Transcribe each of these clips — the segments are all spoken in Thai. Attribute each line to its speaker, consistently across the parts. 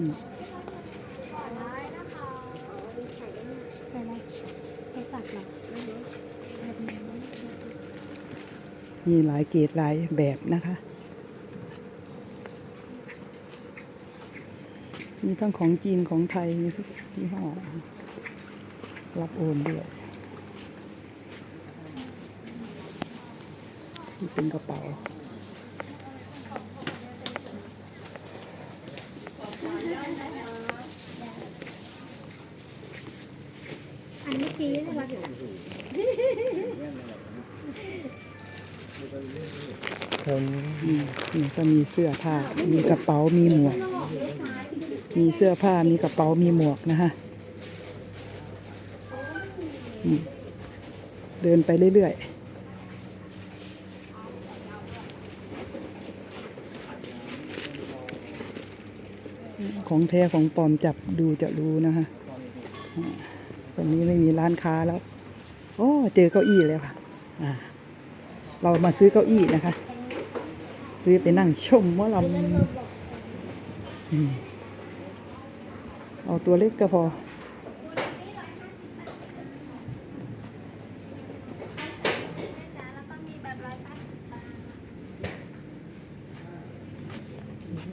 Speaker 1: ใส่อะไรใส่สักหรอ
Speaker 2: มีหลายเกรดหลายแบบนะคะ มีทั้งของจีนของไทย มีทุกยี่ห้อรับโอนด้วยนี่เป็นกระเป๋า
Speaker 1: อันเมื่อกี้นี่
Speaker 3: นี่
Speaker 2: ก็มีเสื้อผ้า มีกระเป๋า มีหมวก มีเสื้อผ้า มีกระเป๋า มีหมวกนะคะเดินไปเรื่อยๆของแท้ของปลอมจับดูจะรู้นะคะ ตอนนี้ไม่มีร้านค้าแล้ว โอ้เจอเก้าอี้แล้วค่ะอ่าเรามาซื้อเก้าอี้นะคะ ซื้อไปนั่งชมว่าเราเอาตัวเล็กก็พอ
Speaker 1: แล้วก็มีแบบร้อยแปดสิบบาท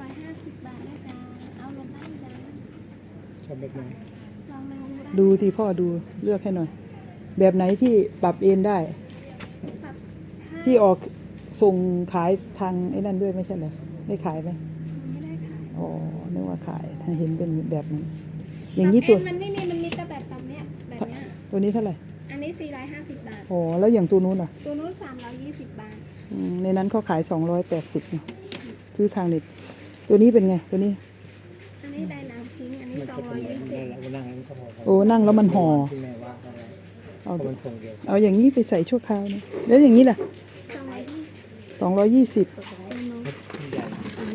Speaker 1: ร้อยห้าสิบบาทนะจ๊ะเอาลงได้จ้ะ
Speaker 3: ชอบแบบไหน
Speaker 1: ลองลองดูได้
Speaker 2: ดูที่ พ่อดูเลือกให้หน่อย แบบไหนที่ปรับเอนได้
Speaker 1: ปรับ
Speaker 2: ที่ออกส่งขายทางไอ้นั่นด้วยไม่ใช่เหรอได้ขายไหม
Speaker 1: ไม่ได้ขาย
Speaker 2: อ๋อนึกว่าขายถ้าเห็นเป็นแบบนั้นอย่างนี้ตัว
Speaker 1: ปรับเมันไม่มีมันมีแต่แบบแบบเนี้ยแบบเนี้ย
Speaker 2: ตัวนี้เท่าไหร่
Speaker 1: อันนี้สี่ร้อยห้าสิบบาท
Speaker 2: อ๋อแล้วอย่างตัวนู้นอะ
Speaker 1: ตัวนู้นสามร้อยยี่สิบบาท
Speaker 2: อืมในนั้นเขาขายสองร้อยแปดสิบซื้อทางเน็ตตัวนี้เป็นไงตัวนี้
Speaker 1: อันนี้ได้
Speaker 2: โอ้นั่งแล้วมันห่อ
Speaker 3: ที่แม่ว่าอะไร
Speaker 2: เอา
Speaker 3: เพราะมันทรงเดียว
Speaker 2: เอาอย่างนี้ไปใส่ชั่วคราวนะแล้วอย่างนี้ล่ะ
Speaker 1: สองร้อยยี่สิบ
Speaker 2: สองร้อยยี่สิบ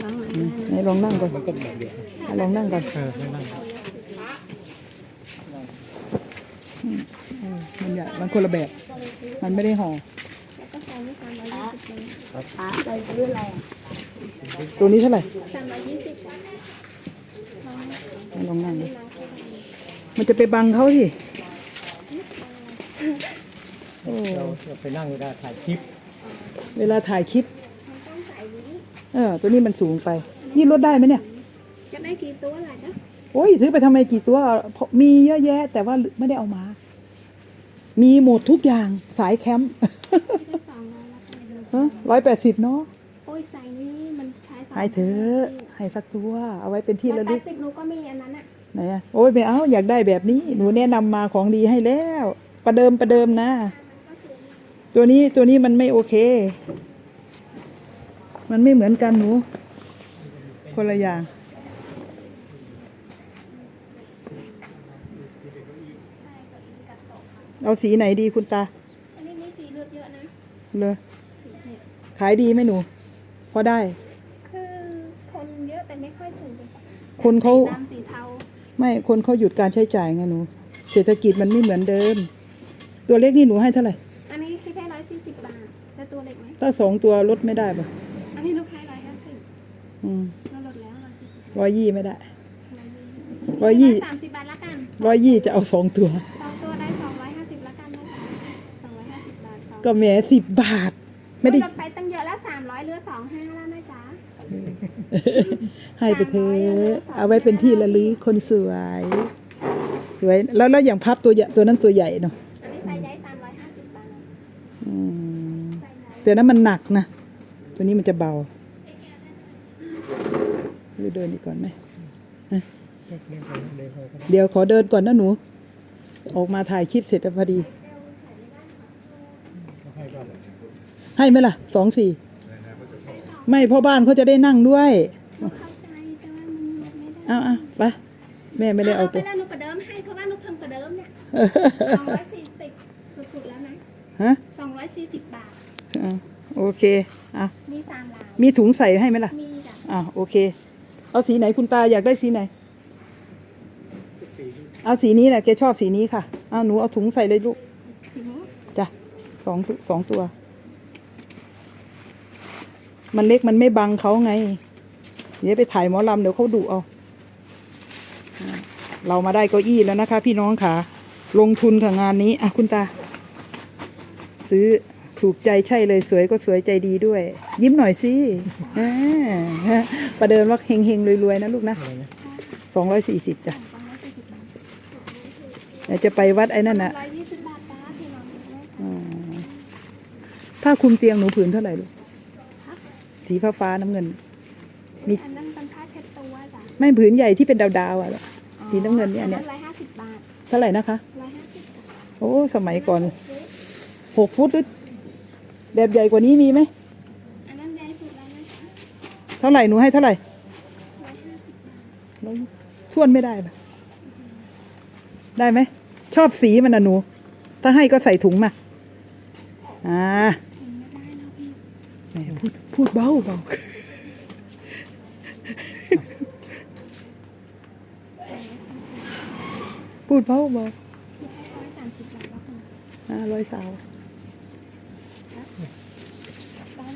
Speaker 1: ลองเลย
Speaker 2: ไหนลองนั่งก่อน
Speaker 3: มันก็แบบเดียว
Speaker 2: ลองนั่งก่อน
Speaker 3: เออไม่นั่ง
Speaker 2: มันใหญ่มันคนละแบบ มันไม่ได้ห่อ
Speaker 1: แล้วก็ใส่นี่สามร้อยยี่สิบเลย
Speaker 4: ป้าไปซื้ออะไรอะ
Speaker 2: ตัวนี้เท่าไหร่
Speaker 1: สามร้อยยี่สิบจ้ะลอง
Speaker 2: ลองนั่งดู
Speaker 1: ลองเข้าไป
Speaker 2: มัน จะไปบังเขาสิโอ้
Speaker 3: เราเราไปนั่งเวลาถ่ายคลิป
Speaker 2: เวลาถ่ายคลิป
Speaker 1: มันต้องใส่นี้
Speaker 2: เออ ตัวนี้มันสูงไป นี่ลดได้ไหมเนี่ย
Speaker 1: จะได้กี่ตัวล่ะจ๊ะ
Speaker 2: โอ้ยซื้อไปทำไมกี่ตัวเพราะมีเยอะแยะ แต่ว่าไม่ได้เอามา มีหมดทุกอย่างสายแคมป์
Speaker 1: แค่สองร้อยแล้วกัน
Speaker 2: ร้อยแปดสิบเนาะ
Speaker 1: โอ้ยใส่นี่มันใช้สอง
Speaker 2: ให้เถอะให้สักตัว เอาไว้เป็นที่
Speaker 1: ที่
Speaker 2: ระ
Speaker 1: ละ
Speaker 2: ลึ
Speaker 1: ลึ
Speaker 2: ก
Speaker 1: กสิบหนูก็มีอันนั้นอะ
Speaker 2: ไหนอะโอ้ยไม่เอาอยากได้แบบนี้ หนูแนะนำมาของดีให้แล้ว ประเดิมประเดิมนะ ตัวนี้ตัวนี้มันไม่โอเค มันไม่เหมือนกันหนู คนละอย่าง เอาสีไหนดีคุณตา
Speaker 1: อันนี้มีสีเลือกเยอะนะ
Speaker 2: เลย
Speaker 1: สีเนี่ย
Speaker 2: ขายดีไหมหนู พอได้
Speaker 1: คือคนเยอะแต่ไม่ค่อยถึงเลย
Speaker 2: คนเขา
Speaker 1: สีดำสีเทา
Speaker 2: ไม่คนเขาหยุดการใช้จ่ายไงหนู เศรษฐกิจมันไม่เหมือนเดิม ตัวเล็กนี่หนูให้เท่าไหร่
Speaker 1: อันนี้แค่ร้อยสี่สิบบาทแต่ตัวเล็กไหม
Speaker 2: ถ้าสองตัวลดไม่ได้ปะ
Speaker 1: อันนี้ลูกค้าร้อยห้าสิบ
Speaker 2: อืม
Speaker 1: เราลดแล้วร้อยสี่สิบ
Speaker 2: ร้อยยี่ไม่ได้ร้อยยี่
Speaker 1: สามสิบบาทละกัน
Speaker 2: ร้อยยี่จะเอาสองตัว
Speaker 1: สองตัวได้สองร้อยห้าสิบละกันนะคะสองร้อยห้าสิบบาทสอง
Speaker 2: ก็แหม้สิบบาท ไม่ได้
Speaker 1: ลดไปตั้ง
Speaker 2: ให้ไปเถอะเอาไว้เป็นที่ระลึกคนสวยสวยแล้วแล้วอย่างพับตัวใหญ่ตัวนั้นตัวใหญ่เนาะ
Speaker 1: อันนี้ไซส์ใหญ่สามร้อยห้าสิบบาท
Speaker 2: อืม
Speaker 1: ไซส์ใหญ่
Speaker 2: แต่นั้นมันหนักนะ ตัวนี้มันจะเบาหรือเดินอีกก่อนไหม
Speaker 3: เดินไปเดินไปก็ได้
Speaker 2: เดี๋ยวขอเดินก่อนนะหนู ออกมาถ่ายคลิปเสร็จแล้วพอดี
Speaker 3: ก็ให้ก็
Speaker 2: ให้ไหมล่ะสองสี่ ไม่พ่อบ้านเขาจะได้นั่งด้วย
Speaker 1: เข้าใจแต่ว่ามันไม่ได้
Speaker 2: เอาเอาไปแม่ไม่ได้เอา
Speaker 1: ไป
Speaker 2: ตัว
Speaker 1: แล้วหนูประเดิมให้เพราะว่าหนูเพิ่มประเดิมเนี่ยสองร้อยสี่สิบสุดๆแล้วนะ
Speaker 2: ฮะ
Speaker 1: สองร้อยสี่สิบบาท
Speaker 2: เอาโอเคอะ
Speaker 1: มีสามลาย
Speaker 2: มีถุงใส่ให้ไหมล่ะ
Speaker 1: มีจ้ะ
Speaker 2: อะโอเค เอาสีไหนคุณตาอยากได้สีไหน เอาสีนี้แหละแกชอบสีนี้ค่ะเอาหนูเอาถุงใส่เลยลูก
Speaker 1: สีนี้
Speaker 2: จ้ะสองถุสองตัว มันเล็กมันไม่บังเขาไง เดี๋ยวไปถ่ายหมอลำเดี๋ยวเขาดุเอา เรามาได้เก้าอี้แล้วนะคะ พี่น้องค่ะ ลงทุนค่ะงานนี้ อะคุณตา ซื้อถูกใจใช่เลยสวยก็สวยใจดีด้วย ยิ้มหน่อยสิอ่าประเดินว่าเฮงเฮงๆรวยๆนะลูกนะ
Speaker 3: อะไรนะ
Speaker 2: สองร้อยสี่สิบจ้ะเดี๋ยวจะไปวัดไอ้นั่นนะ
Speaker 1: ร้อยยี่สิบบาทจ้าพี่น้องได้ค่ะ
Speaker 2: อ๋อผ้าคลุมเตียงหนูผืนเท่าไหร่ลูก สีฟ้าฟ้าๆน้ำเงิน มี
Speaker 1: อันนั้นเป็นผ้าเช็ดตัวจ้ะ
Speaker 2: ไม่ผืนใหญ่ที่เป็นดาวๆอะ สีน้ำเงินเนี่ยเนี่ย
Speaker 1: ร้อยห้าสิบบาท
Speaker 2: เท่าไหร่นะคะ
Speaker 1: ร้อยห้าสิบ
Speaker 2: โอ้ สมัยก่อนหกฟุตหรือแบบใหญ่กว่านี้มีไหม
Speaker 1: อันนั้นใหญ่สุดแล้วนะคะ
Speaker 2: เท่าไหร่หนูให้เท่าไหร่
Speaker 1: ร้อยห้าสิบบาท
Speaker 2: ร้อยทวนไม่ได้ปะได้ไหม ชอบสีมันนะหนู ถ้าให้ก็ใส่ถุงมา อ่า
Speaker 1: เห็นไม่ได้แล้วพี่
Speaker 2: แหมพูด พูดเบาเบาพูดเบาเบา
Speaker 1: ให้ร้อยสามสิบบาทแล้วค่ะ
Speaker 2: อ่าร้อยสาว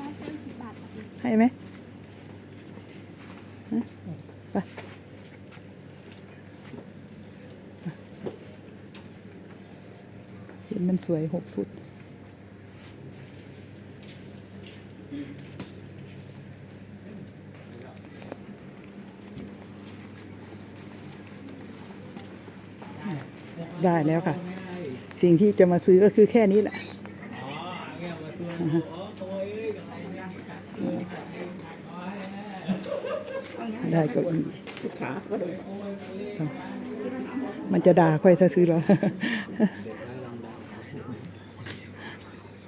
Speaker 1: ร้อยสามสิบบาท
Speaker 2: ให้ไหมฮะไปเห็นมันสวยหกฟุต แล้วค่ะ สิ่งที่จะมาซื้อก็คือแค่นี้แหละได้เก้าอี้มันจะด่าค่อยถ้าซื้อแล้ว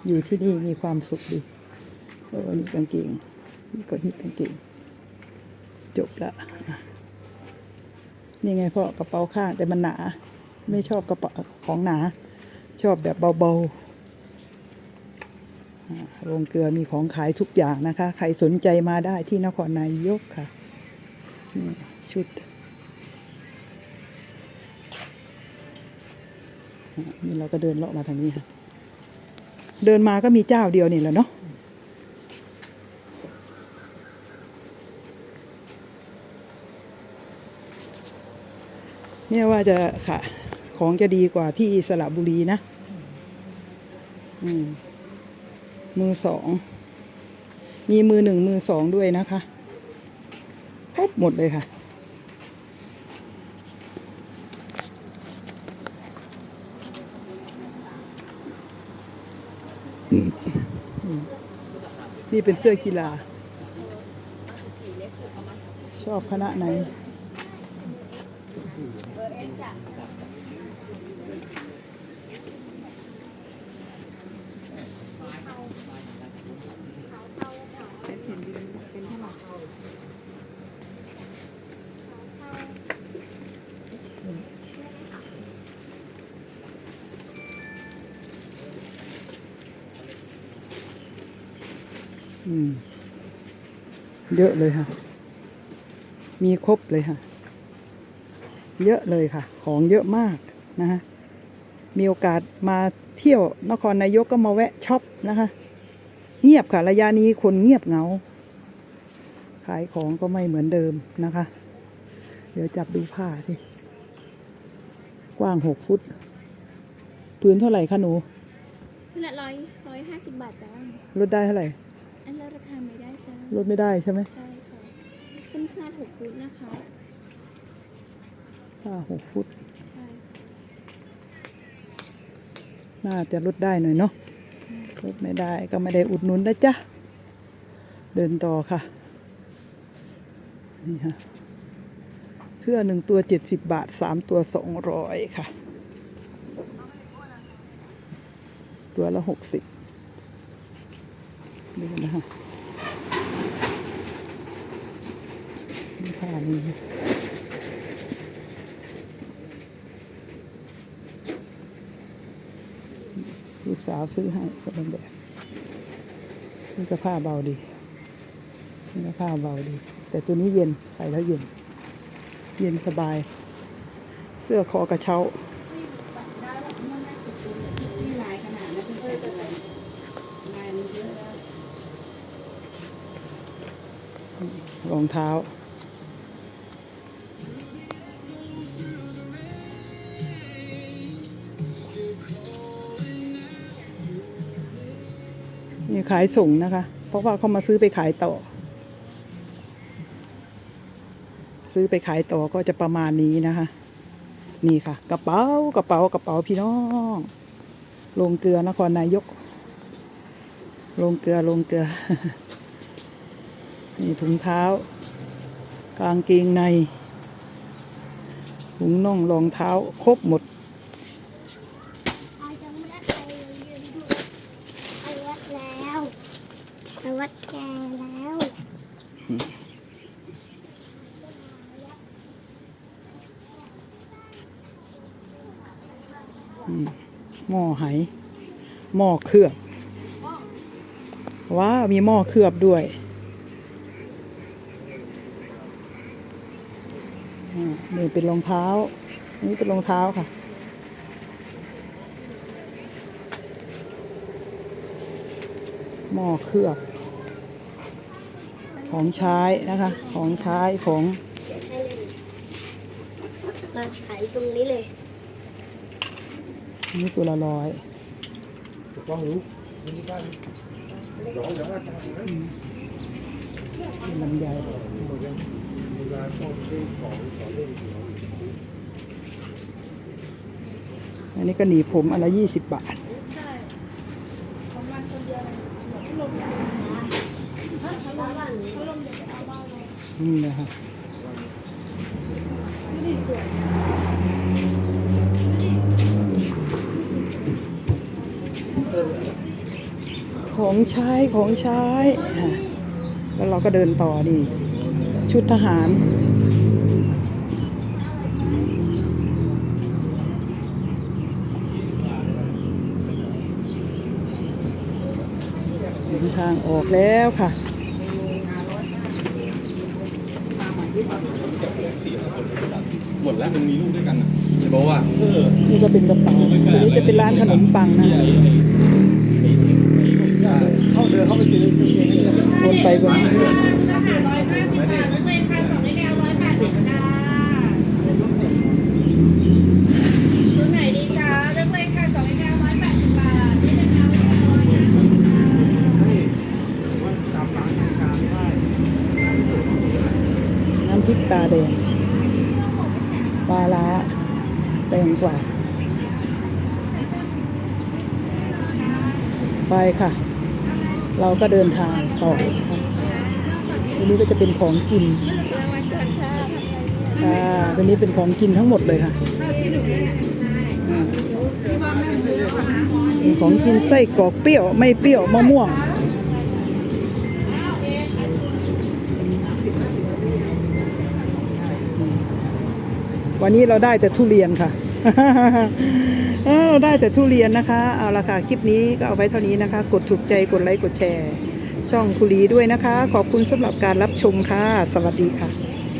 Speaker 2: อยู่ที่นี่มีความสุขดีโอ้นี่กางเกงนี่ก็ฮิตกางเกงจบละ นี่ไงพ่อกระเป๋าข้างแต่มันหนา ไม่ชอบกระเป๋าของหนา ชอบแบบเบาๆโรงเกลือมีของขายทุกอย่างนะคะ ใครสนใจมาได้ที่นครนายกค่ะ นี่ชุด นี่เราก็เดินเลาะมาทางนี้ค่ะ เดินมาก็มีเจ้าเดียวนี่แหละเนาะเนี่ยว่าจะค่ะ ของจะดีกว่าที่สระบุรีนะมมือสอง มีมือหนึ่งมือสองด้วยนะคะครบหมดเลยค่ะ นี่เป็นเสื้อกีฬา ชอบคณะไหนอืม เยอะเลยค่ะ มีครบเลยค่ะ เยอะเลยค่ะ ของเยอะมากนะฮะ มีโอกาสมาเที่ยวนครนายกก็มาแวะช็อปนะคะ เงียบค่ะระยะนี้คนเงียบเหงา ขายของก็ไม่เหมือนเดิมนะคะ เดี๋ยวจับดูผ้าสิ กว้างหกฟุต พื้นเท่าไหร่คะหนู
Speaker 1: ละร้อยร้อยห้าสิบบาทจ้า
Speaker 2: ลดได้เท่าไหร่
Speaker 1: อันละราคาไม่ได้จ้า
Speaker 2: ลดไม่ได้ใช่ไหม
Speaker 1: ใช่ค่ะเป็นขนาดหกฟุตนะคะ
Speaker 2: ผ้าหกฟุต
Speaker 1: ใช่
Speaker 2: น่าจะลดได้หน่อยเนาะลดไม่ได้ก็ไม่ได้อุดหนุนนะจ๊ะ เดินต่อค่ะ นี่ค่ะเพื่อหนึ่งตัวเจ็ดสิบบาทสามตัวสองร้อยค่ะ ตัวละหกสิบดูนะคะนี่ค่ะนี่ ลูกสาวซื้อให้ก็เป็นแบบนี่ก็ผ้าเบาดีนี่ก็ผ้าเบาดี แต่ตัวนี้เย็นใส่แล้วเย็น เย็นสบาย เสื้อคอกระเช้ารองเท้า นี่ขายส่งนะคะ เพราะว่าเขามาซื้อไปขายต่อ ซื้อไปขายต่อก็จะประมาณนี้นะคะ นี่ค่ะ กระเป๋ากระเป๋ากระเป๋าพี่น้องลงเกลือนครนายก ลงเกลือลงเกลือ นี่ถุงเท้า กางเกงในถุงน่องรองเท้าครบหมด
Speaker 4: ไอจะไม่ได้ไปยืนดูไอวัดแล้วไอวัดแกแล้ว
Speaker 2: หม้อไห หม้อเคลือบว้าวมีหม้อเคลือบด้วยอ่านี่เป็นรองเท้า นี่เป็นรองเท้าค่ะ หม้อเคลือบ ของใช้นะคะ ของใช้ของ
Speaker 4: เดี๋ยวให้เลยมาขายตรงนี้เลย
Speaker 2: นี่ตัวละร้อย
Speaker 3: ถูก ต้องรู้นี่บ้าน
Speaker 2: ลำไย
Speaker 3: หมดยังมีร้านพวกเล่นของของเล่นอยู่
Speaker 2: อันนี้ก็หนีบผมอนละไรยี่สิบบาทนี่นะครับ ของใช้ของใช้อะแล้วเราก็เดินต่อนี่ ชุดทหารเดินทางออกแล้วค่ะ
Speaker 5: หมดแล้วมันมีลูกด้วยกันอะจะบอกว่าเออ
Speaker 2: นี่ก็เป็นกระเป๋าตัวนี้จะเป็นร้านขนมปังนะ
Speaker 5: ไอ้ไอ้ไอ้ไอ้
Speaker 3: เข้าเดินเข้าไปซื้อเองนี่เลย
Speaker 2: วน ไปวนมา
Speaker 6: ร้อยห้าสิบบาทแล้วเลยค่ะสองได้แนวร้อยแปดสิบจ้าชุดไหนดีจ้าเลือกเลยค่ะสองได้แนวร้อยแปดสิบบาทนี่เป็นแนวร้อยห้าสิบจ้า
Speaker 2: น้ำพริกตาแดงปลาล้าแดงกว่า ไปค่ะ เราก็เดินทางต่อ ค่ะอันนี้ก็จะเป็นของกินค่ะตัวนี้เป็นของกินทั้งหมดเลยค่ะของกินไส้กรอกเปรี้ยวไม่เปรี้ยวมะม่วงวันนี้เราได้แต่ทุเรียนค่ะ เราได้แต่ทุเรียนนะคะ เอาละค่ะ คลิปนี้ก็เอาไว้เท่านี้นะคะ กดถูกใจ กดไลค์ กดแชร์ ช่องคุรีด้วยนะคะ ขอบคุณสำหรับการรับชมค่ะ สวัสดีค่ะ